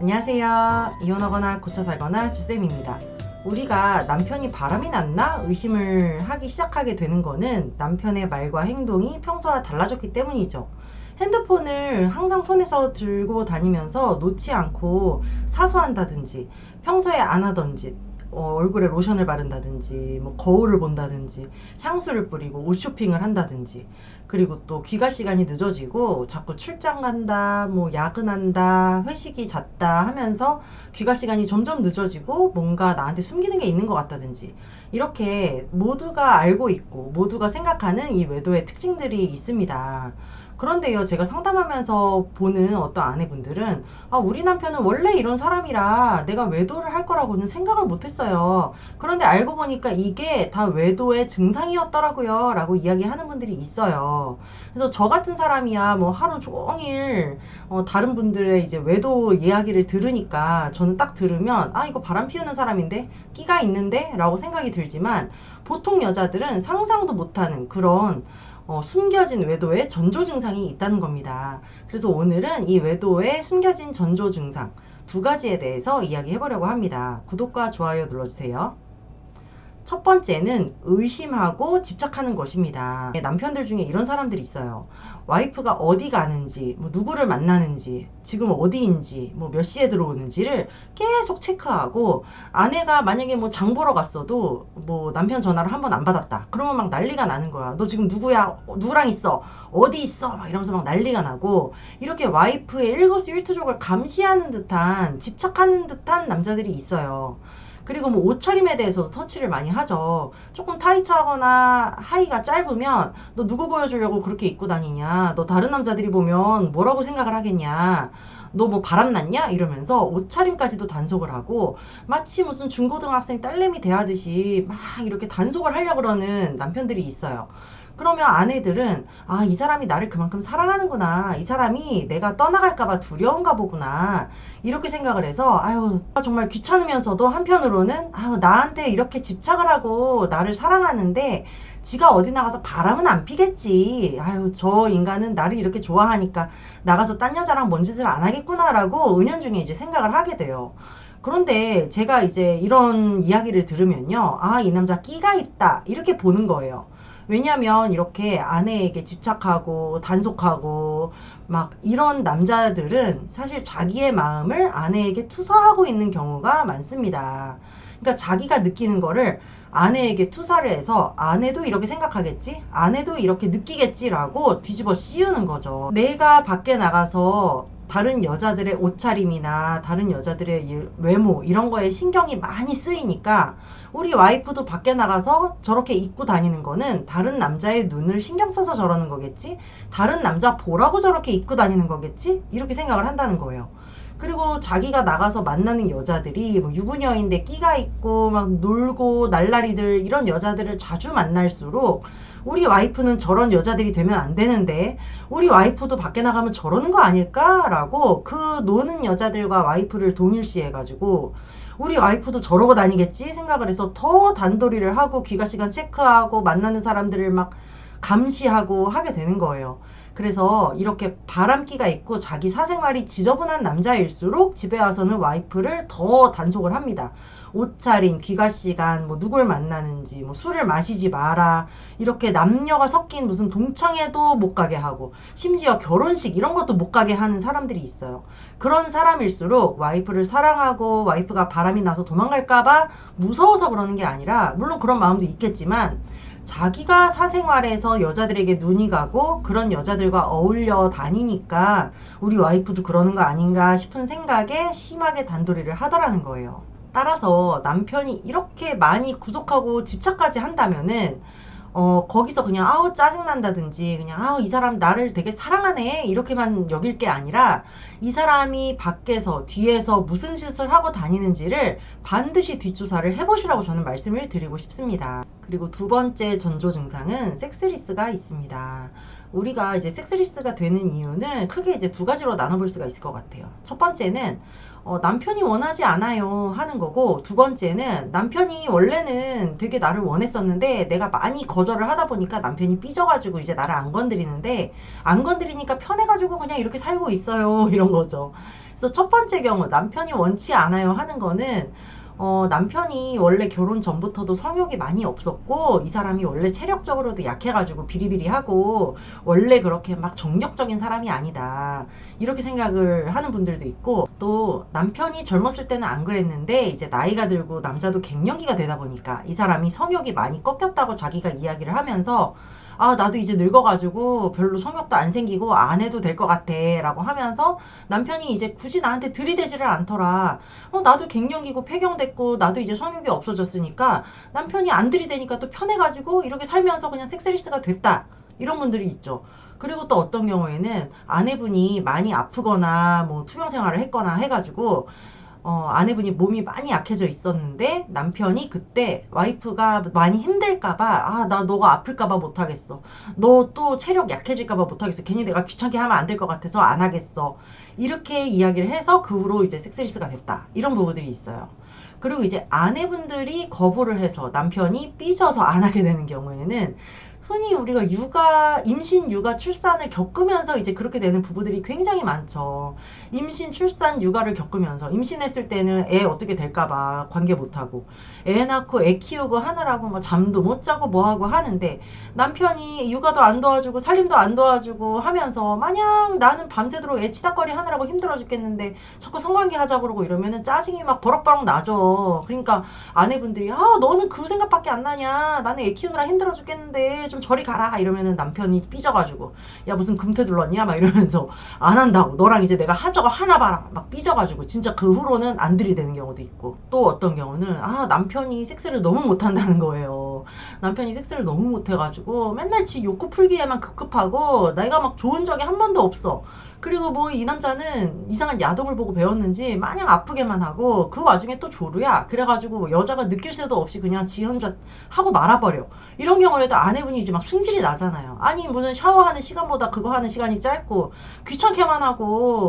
안녕하세요. 이혼하거나 고쳐 살거나 주쌤입니다. 우리가 남편이 바람이 났나 의심을 하기 시작하게 되는 거는 남편의 말과 행동이 평소와 달라졌기 때문이죠. 핸드폰을 항상 손에서 들고 다니면서 놓지 않고 사수한다든지 평소에 안 하던 짓 어, 얼굴에 로션을 바른다든지 뭐 거울을 본다든지 향수를 뿌리고 옷 쇼핑을 한다든지 그리고 또 귀가 시간이 늦어지고 자꾸 출장 간다 뭐 야근한다 회식이 잦다 하면서 귀가 시간이 점점 늦어지고 뭔가 나한테 숨기는 게 있는 것 같다든지 이렇게 모두가 알고 있고 모두가 생각하는 이 외도의 특징들이 있습니다. 그런데요, 제가 상담하면서 보는 어떤 아내분들은, 아, 우리 남편은 원래 이런 사람이라 내가 외도를 할 거라고는 생각을 못 했어요. 그런데 알고 보니까 이게 다 외도의 증상이었더라고요. 라고 이야기하는 분들이 있어요. 그래서 저 같은 사람이야, 뭐 하루 종일, 어, 다른 분들의 이제 외도 이야기를 들으니까 저는 딱 들으면, 아, 이거 바람 피우는 사람인데? 끼가 있는데? 라고 생각이 들지만, 보통 여자들은 상상도 못하는 그런 어, 숨겨진 외도의 전조 증상이 있다는 겁니다. 그래서 오늘은 이 외도의 숨겨진 전조 증상 두 가지에 대해서 이야기해 보려고 합니다. 구독과 좋아요 눌러주세요. 첫 번째는 의심하고 집착하는 것입니다. 남편들 중에 이런 사람들이 있어요. 와이프가 어디 가는지, 뭐 누구를 만나는지, 지금 어디인지, 뭐 몇 시에 들어오는지를 계속 체크하고 아내가 만약에 뭐 장 보러 갔어도 뭐 남편 전화를 한 번 안 받았다. 그러면 막 난리가 나는 거야. 너 지금 누구야? 어, 누구랑 있어? 어디 있어? 막 이러면서 막 난리가 나고 이렇게 와이프의 일거수일투족을 감시하는 듯한 집착하는 듯한 남자들이 있어요. 그리고 뭐 옷차림에 대해서도 터치를 많이 하죠. 조금 타이트하거나 하의가 짧으면 너 누구 보여주려고 그렇게 입고 다니냐? 너 다른 남자들이 보면 뭐라고 생각을 하겠냐? 너뭐 바람났냐? 이러면서 옷차림까지도 단속을 하고 마치 무슨 중고등학생 딸내미 대하듯이 막 이렇게 단속을 하려고 그러는 남편들이 있어요. 그러면 아내들은 아, 이 사람이 나를 그만큼 사랑하는구나. 이 사람이 내가 떠나갈까봐 두려운가 보구나. 이렇게 생각을 해서 아유, 정말 귀찮으면서도 한편으로는 아유, 나한테 이렇게 집착을 하고 나를 사랑하는데 지가 어디 나가서 바람은 안 피겠지. 아유, 저 인간은 나를 이렇게 좋아하니까 나가서 딴 여자랑 뭔 짓을 안 하겠구나라고 은연중에 이제 생각을 하게 돼요. 그런데 제가 이제 이런 이야기를 들으면요. 아, 이 남자 끼가 있다. 이렇게 보는 거예요. 왜냐면 이렇게 아내에게 집착하고 단속하고 막 이런 남자들은 사실 자기의 마음을 아내에게 투사하고 있는 경우가 많습니다. 그러니까 자기가 느끼는 거를 아내에게 투사를 해서 아내도 이렇게 생각하겠지? 아내도 이렇게 느끼겠지라고 뒤집어 씌우는 거죠. 내가 밖에 나가서 다른 여자들의 옷차림이나 다른 여자들의 이 외모 이런 거에 신경이 많이 쓰이니까 우리 와이프도 밖에 나가서 저렇게 입고 다니는 거는 다른 남자의 눈을 신경 써서 저러는 거겠지? 다른 남자 보라고 저렇게 입고 다니는 거겠지? 이렇게 생각을 한다는 거예요. 그리고 자기가 나가서 만나는 여자들이 뭐 유부녀인데 끼가 있고 막 놀고 날라리들 이런 여자들을 자주 만날수록 우리 와이프는 저런 여자들이 되면 안 되는데 우리 와이프도 밖에 나가면 저러는 거 아닐까라고 그 노는 여자들과 와이프를 동일시해가지고 우리 와이프도 저러고 다니겠지? 생각을 해서 더 단도리를 하고 귀가 시간 체크하고 만나는 사람들을 막 감시하고 하게 되는 거예요. 그래서 이렇게 바람기가 있고 자기 사생활이 지저분한 남자일수록 집에 와서는 와이프를 더 단속을 합니다. 옷차림, 귀가 시간, 뭐 누굴 만나는지, 뭐 술을 마시지 마라. 이렇게 남녀가 섞인 무슨 동창회도 못 가게 하고, 심지어 결혼식 이런 것도 못 가게 하는 사람들이 있어요. 그런 사람일수록 와이프를 사랑하고 와이프가 바람이 나서 도망갈까봐 무서워서 그러는 게 아니라, 물론 그런 마음도 있겠지만, 자기가 사생활에서 여자들에게 눈이 가고 그런 여자들과 어울려 다니니까 우리 와이프도 그러는 거 아닌가 싶은 생각에 심하게 단도리를 하더라는 거예요. 따라서 남편이 이렇게 많이 구속하고 집착까지 한다면은 어, 거기서 그냥 아우 짜증난다든지 그냥 아우 이 사람 나를 되게 사랑하네 이렇게만 여길 게 아니라 이 사람이 밖에서 뒤에서 무슨 짓을 하고 다니는지를 반드시 뒷조사를 해보시라고 저는 말씀을 드리고 싶습니다. 그리고 두 번째 전조 증상은 섹스리스가 있습니다. 우리가 이제 섹스리스가 되는 이유는 크게 이제 두 가지로 나눠볼 수가 있을 것 같아요. 첫 번째는 어, 남편이 원하지 않아요 하는 거고 두 번째는 남편이 원래는 되게 나를 원했었는데 내가 많이 거절을 하다 보니까 남편이 삐져가지고 이제 나를 안 건드리는데 안 건드리니까 편해가지고 그냥 이렇게 살고 있어요 이런 거죠. 그래서 첫 번째 경우 남편이 원치 않아요 하는 거는 어, 남편이 원래 결혼 전부터도 성욕이 많이 없었고 이 사람이 원래 체력적으로도 약해가지고 비리비리하고 원래 그렇게 막 정력적인 사람이 아니다. 이렇게 생각을 하는 분들도 있고 또 남편이 젊었을 때는 안 그랬는데 이제 나이가 들고 남자도 갱년기가 되다 보니까 이 사람이 성욕이 많이 꺾였다고 자기가 이야기를 하면서 아 나도 이제 늙어가지고 별로 성욕도 안 생기고 안 해도 될 것 같아 라고 하면서 남편이 이제 굳이 나한테 들이대지를 않더라. 어 나도 갱년기고 폐경됐고 나도 이제 성욕이 없어졌으니까 남편이 안 들이대니까 또 편해가지고 이렇게 살면서 그냥 섹스리스가 됐다. 이런 분들이 있죠. 그리고 또 어떤 경우에는 아내분이 많이 아프거나 뭐 투병 생활을 했거나 해가지고 어, 아내분이 몸이 많이 약해져 있었는데 남편이 그때 와이프가 많이 힘들까봐 아 나 너가 아플까봐 못하겠어. 너 또 체력 약해질까봐 못하겠어. 괜히 내가 귀찮게 하면 안 될 것 같아서 안 하겠어. 이렇게 이야기를 해서 그 후로 이제 섹스리스가 됐다. 이런 부분들이 있어요. 그리고 이제 아내분들이 거부를 해서 남편이 삐져서 안 하게 되는 경우에는 흔히 우리가 육아, 임신, 육아, 출산을 겪으면서 이제 그렇게 되는 부부들이 굉장히 많죠. 임신, 출산, 육아를 겪으면서 임신했을 때는 애 어떻게 될까봐 관계 못하고 애 낳고 애 키우고 하느라고 뭐 잠도 못 자고 뭐하고 하는데 남편이 육아도 안 도와주고 살림도 안 도와주고 하면서 마냥 나는 밤새도록 애 치닥거리 하느라고 힘들어 죽겠는데 자꾸 성관계 하자 그러고 이러면은 짜증이 막 버럭버럭 나죠. 그러니까 아내분들이 아 너는 그 생각밖에 안 나냐 나는 애 키우느라 힘들어 죽겠는데 좀 저리 가라. 이러면은 남편이 삐져가지고 야 무슨 금태 둘렀냐? 막 이러면서 안 한다고. 너랑 이제 내가 하자고 하나 봐라. 막 삐져가지고. 진짜 그 후로는 안 들이대는 경우도 있고. 또 어떤 경우는 아 남편이 섹스를 너무 못한다는 남편이 섹스를 너무 못해가지고 맨날 지 욕구 풀기에만 급급하고 내가 막 좋은 적이 한 번도 없어. 그리고 뭐 이 남자는 이상한 야동을 보고 배웠는지 마냥 아프게만 하고 그 와중에 또 조루야. 그래가지고 여자가 느낄 새도 없이 그냥 지 혼자 하고 말아버려. 이런 경우에도 아내분이 이제 막 승질이 나잖아요. 아니 무슨 샤워하는 시간보다 그거 하는 시간이 짧고 귀찮게만 하고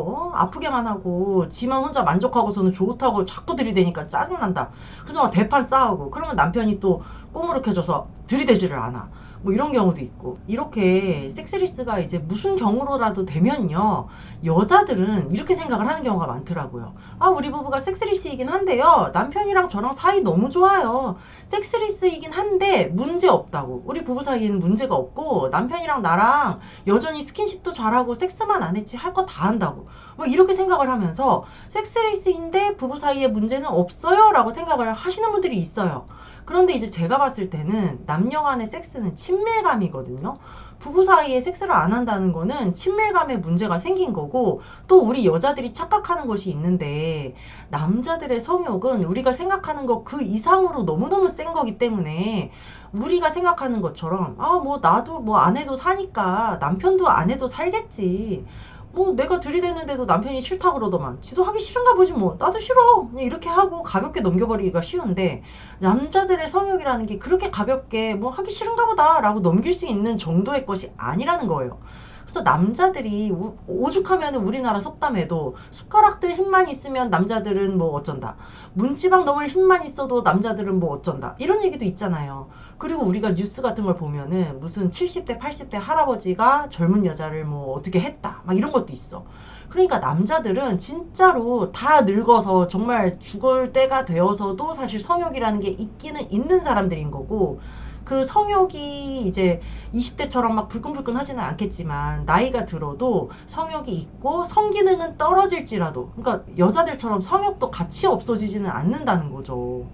어? 아프게만 하고 지만 혼자 만족하고서는 좋다고 자꾸 들이대니까 짜증난다. 그래서 막 대판 싸우고. 그러면 남편이 또꼬 무룩해져서 들이대지를 않아. 뭐 이런 경우도 있고. 이렇게 섹스리스가 이제 무슨 경우로라도 되면요 여자들은 이렇게 생각을 하는 경우가 많더라고요. 아 우리 부부가 섹스리스이긴 한데요 남편이랑 저랑 사이 너무 좋아요. 섹스리스이긴 한데 문제 없다고. 우리 부부 사이에는 문제가 없고 남편이랑 나랑 여전히 스킨십도 잘하고 섹스만 안 했지 할 거 다 한다고. 뭐 이렇게 생각을 하면서 섹스리스인데 부부 사이에 문제는 없어요 라고 생각을 하시는 분들이 있어요 그런데 이제 제가 봤을 때는 남녀 간의 섹스는 친밀감이거든요. 부부 사이에 섹스를 안 한다는 거는 친밀감에 문제가 생긴 거고 또 우리 여자들이 착각하는 것이 있는데 남자들의 성욕은 우리가 생각하는 것 그 이상으로 너무너무 센 거기 때문에 우리가 생각하는 것처럼 아 뭐 나도 뭐 안 해도 사니까 남편도 안 해도 살겠지 뭐 내가 들이댔는데도 남편이 싫다 그러더만. 지도 하기 싫은가 보지 뭐. 나도 싫어. 그냥 이렇게 하고 가볍게 넘겨버리기가 쉬운데 남자들의 성욕이라는 게 그렇게 가볍게 뭐 하기 싫은가 보다 라고 넘길 수 있는 정도의 것이 아니라는 거예요 그래서 남자들이 우- 오죽하면 우리나라 속담에도 숟가락들 힘만 있으면 남자들은 뭐 어쩐다 문지방 넘을 힘만 있어도 남자들은 뭐 어쩐다 이런 얘기도 있잖아요 그리고 우리가 뉴스 같은 걸 보면은 무슨 70대, 80대 할아버지가 젊은 여자를 뭐 어떻게 했다. 막 이런 것도 있어. 그러니까 남자들은 진짜로 다 늙어서 정말 죽을 때가 되어서도 사실 성욕이라는 게 있기는 있는 사람들인 거고 그 성욕이 이제 20대처럼 막 불끈불끈 하지는 않겠지만 나이가 들어도 성욕이 있고 성기능은 떨어질지라도 그러니까 여자들처럼 성욕도 같이 없어지지는 않는다는 거죠.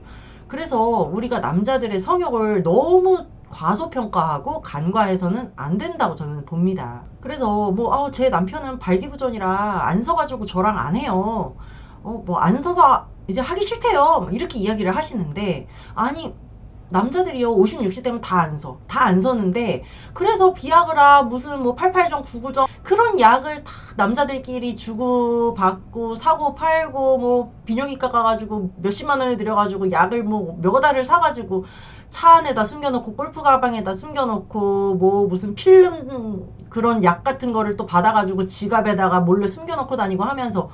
그래서 우리가 남자들의 성욕을 너무 과소평가하고 간과해서는 안 된다고 저는 봅니다. 그래서 뭐, 아, 제 남편은 발기부전이라 안 서가지고 저랑 안 해요. 어, 뭐, 안 서서 이제 하기 싫대요. 이렇게 이야기를 하시는데, 아니, 남자들이요, 50, 60 되면 다 안 서. 다 안 서는데, 그래서 비아그라, 무슨 뭐 88정, 99정, 그런 약을 다 남자들끼리 주고 받고 사고 팔고 뭐 비뇨기과 가가지고 몇십만 원을 들여가지고 약을 뭐 몇 알을 사가지고 차 안에다 숨겨놓고 골프 가방에다 숨겨놓고 뭐 무슨 필름 그런 약 같은 거를 또 받아가지고 지갑에다가 몰래 숨겨놓고 다니고 하면서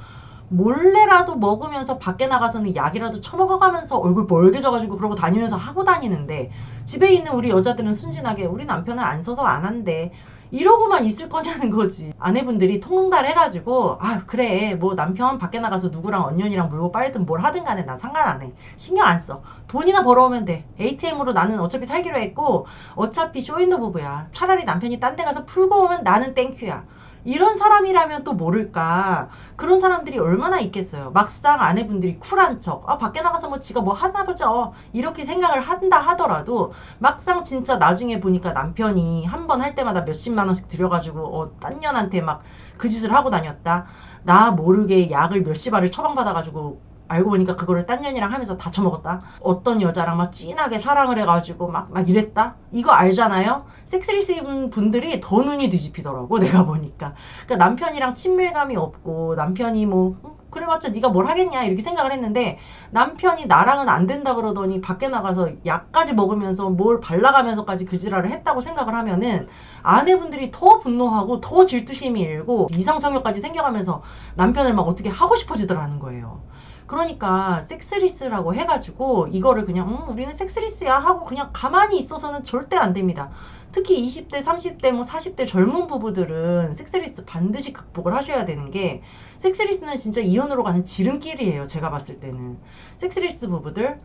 몰래라도 먹으면서 밖에 나가서는 약이라도 처먹어가면서 얼굴 멀개져가지고 그러고 다니면서 하고 다니는데 집에 있는 우리 여자들은 순진하게 우리 남편은 안 써서 안 한대. 이러고만 있을 거냐는 거지. 아내분들이 통달 해가지고 아 그래. 뭐 남편 밖에 나가서 누구랑 언년이랑 물고 빨든 뭘 하든 간에 난 상관 안 해. 신경 안 써. 돈이나 벌어오면 돼. ATM으로 나는 어차피 살기로 했고 어차피 쇼윈도 부부야. 차라리 남편이 딴 데 가서 풀고 오면 나는 땡큐야 이런 사람이라면 또 모를까. 그런 사람들이 얼마나 있겠어요. 막상 아내분들이 쿨한 척, 아, 밖에 나가서 뭐 지가 뭐 하나 보죠. 이렇게 생각을 한다 하더라도 막상 진짜 나중에 보니까 남편이 한 번 할 때마다 몇십만 원씩 들여가지고, 어, 딴 년한테 막 그 짓을 하고 다녔다. 나 모르게 약을 몇십 알을 처방받아가지고 알고 보니까 그거를 딴 년이랑 하면서 다 처먹었다. 어떤 여자랑 막 진하게 사랑을 해가지고 막, 막 이랬다? 이거 알잖아요? 섹스리스 입은 분들이 더 눈이 뒤집히더라고, 내가 보니까. 그러니까 남편이랑 친밀감이 없고, 남편이 뭐, 음, 그래봤자 네가 뭘 하겠냐, 이렇게 생각을 했는데, 남편이 나랑은 안 된다 그러더니 밖에 나가서 약까지 먹으면서 뭘 발라가면서까지 그 지랄을 했다고 생각을 하면은, 아내분들이 더 분노하고, 더 질투심이 일고, 이상성욕까지 생겨가면서 남편을 막 어떻게 하고 싶어지더라는 거예요. 그러니까 섹스리스라고 해가지고 이거를 그냥 음, 우리는 섹스리스야 하고 그냥 가만히 있어서는 절대 안 됩니다. 특히 20대, 30대, 뭐 40대 젊은 부부들은 섹스리스 반드시 극복을 하셔야 되는 게 섹스리스는 진짜 이혼으로 가는 지름길이에요. 제가 봤을 때는 섹스리스 부부들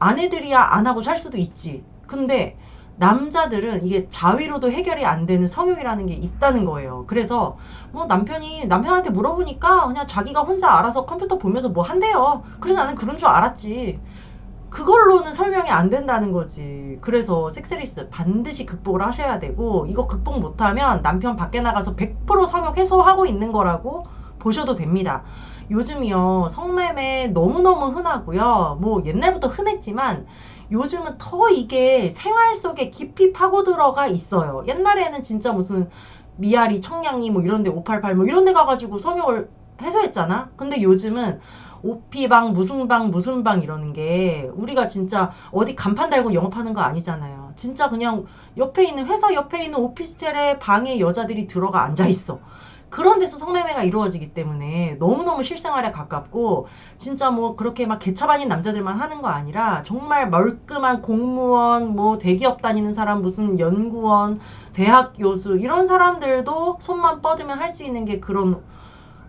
아내들이야 안 하고 살 수도 있지. 근데 남자들은 이게 자위로도 해결이 안 되는 성욕이라는 게 있다는 거예요. 그래서 뭐 남편이 남편한테 물어보니까 그냥 자기가 혼자 알아서 컴퓨터 보면서 뭐 한대요. 그래서 나는 그런 줄 알았지. 그걸로는 설명이 안 된다는 거지. 그래서 섹스리스 반드시 극복을 하셔야 되고 이거 극복 못하면 남편 밖에 나가서 100% 성욕 해소하고 있는 거라고 보셔도 됩니다. 요즘이요 성매매 너무너무 흔하고요. 뭐 옛날부터 흔했지만 요즘은 더 이게 생활 속에 깊이 파고 들어가 있어요. 옛날에는 진짜 무슨 미아리, 청량리 뭐 이런 데 588 뭐 이런 데 가가지고 성욕을 해소했잖아. 근데 요즘은 오피방, 무슨 방, 무슨 방 이러는 게 우리가 진짜 어디 간판 달고 영업하는 거 아니잖아요. 진짜 그냥 옆에 있는 회사 옆에 있는 오피스텔에 방에 여자들이 들어가 앉아 있어. 그런 데서 성매매가 이루어지기 때문에 너무너무 실생활에 가깝고 진짜 뭐 그렇게 막 개차반인 남자들만 하는 거 아니라 정말 멀끔한 공무원 뭐 대기업 다니는 사람 무슨 연구원 대학 교수 이런 사람들도 손만 뻗으면 할 수 있는 게 그런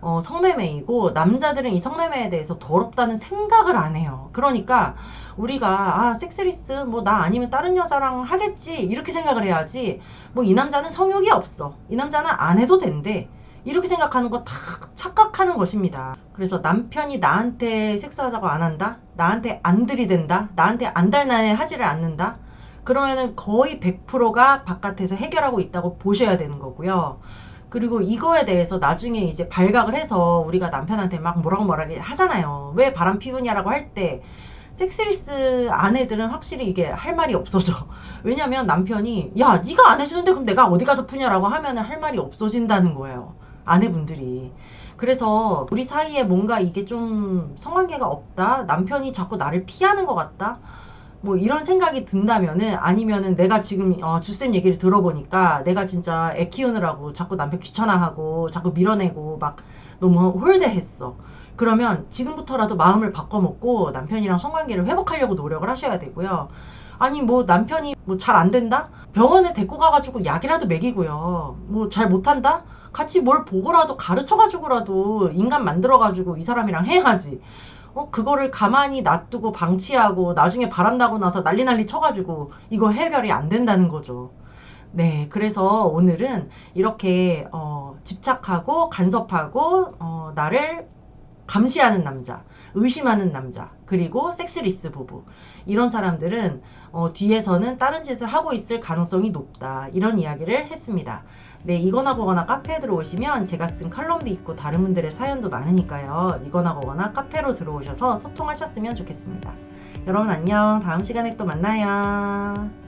어, 성매매이고 남자들은 이 성매매에 대해서 더럽다는 생각을 안 해요. 그러니까 우리가 아 섹스리스 뭐 나 아니면 다른 여자랑 하겠지 이렇게 생각을 해야지 뭐 이 남자는 성욕이 없어 이 남자는 안 해도 된대 이렇게 생각하는 거 다 착각하는 것입니다. 그래서 남편이 나한테 섹스하자고 안 한다? 나한테 안 들이댄다? 나한테 안 달나에 하지를 않는다? 그러면은 거의 100%가 바깥에서 해결하고 있다고 보셔야 되는 거고요. 그리고 이거에 대해서 나중에 이제 발각을 해서 우리가 남편한테 막 뭐라고 뭐라고 하잖아요. 왜 바람 피우냐라고 할 때 섹스리스 아내들은 확실히 이게 할 말이 없어져. 왜냐면 남편이 야 네가 안 해주는데 그럼 내가 어디 가서 푸냐라고 하면은 할 말이 없어진다는 거예요. 아내분들이. 그래서 우리 사이에 뭔가 이게 좀 성관계가 없다. 남편이 자꾸 나를 피하는 것 같다. 뭐 이런 생각이 든다면은 아니면은 내가 지금 어, 주쌤 얘기를 들어보니까 내가 진짜 애 키우느라고 자꾸 남편 귀찮아하고 자꾸 밀어내고 막 너무 홀대했어. 그러면 지금부터라도 마음을 바꿔먹고 남편이랑 성관계를 회복하려고 노력을 하셔야 되고요. 아니 뭐 남편이 뭐 잘 안 된다? 병원에 데리고 가가지고 약이라도 먹이고요. 뭐 잘 못한다? 같이 뭘 보고라도 가르쳐가지고라도 인간 만들어가지고 이 사람이랑 해야지. 어, 그거를 가만히 놔두고 방치하고 나중에 바람나고 나서 난리 난리 쳐가지고 이거 해결이 안 된다는 거죠. 네, 그래서 오늘은 이렇게 어, 집착하고 간섭하고 어, 나를 감시하는 남자, 의심하는 남자, 그리고 섹스리스 부부 이런 사람들은 어, 뒤에서는 다른 짓을 하고 있을 가능성이 높다 이런 이야기를 했습니다. 네, 이거나 거거나 카페에 들어오시면 제가 쓴 칼럼도 있고 다른 분들의 사연도 많으니까요. 이거나 거거나 카페로 들어오셔서 소통하셨으면 좋겠습니다. 여러분 안녕. 다음 시간에 또 만나요.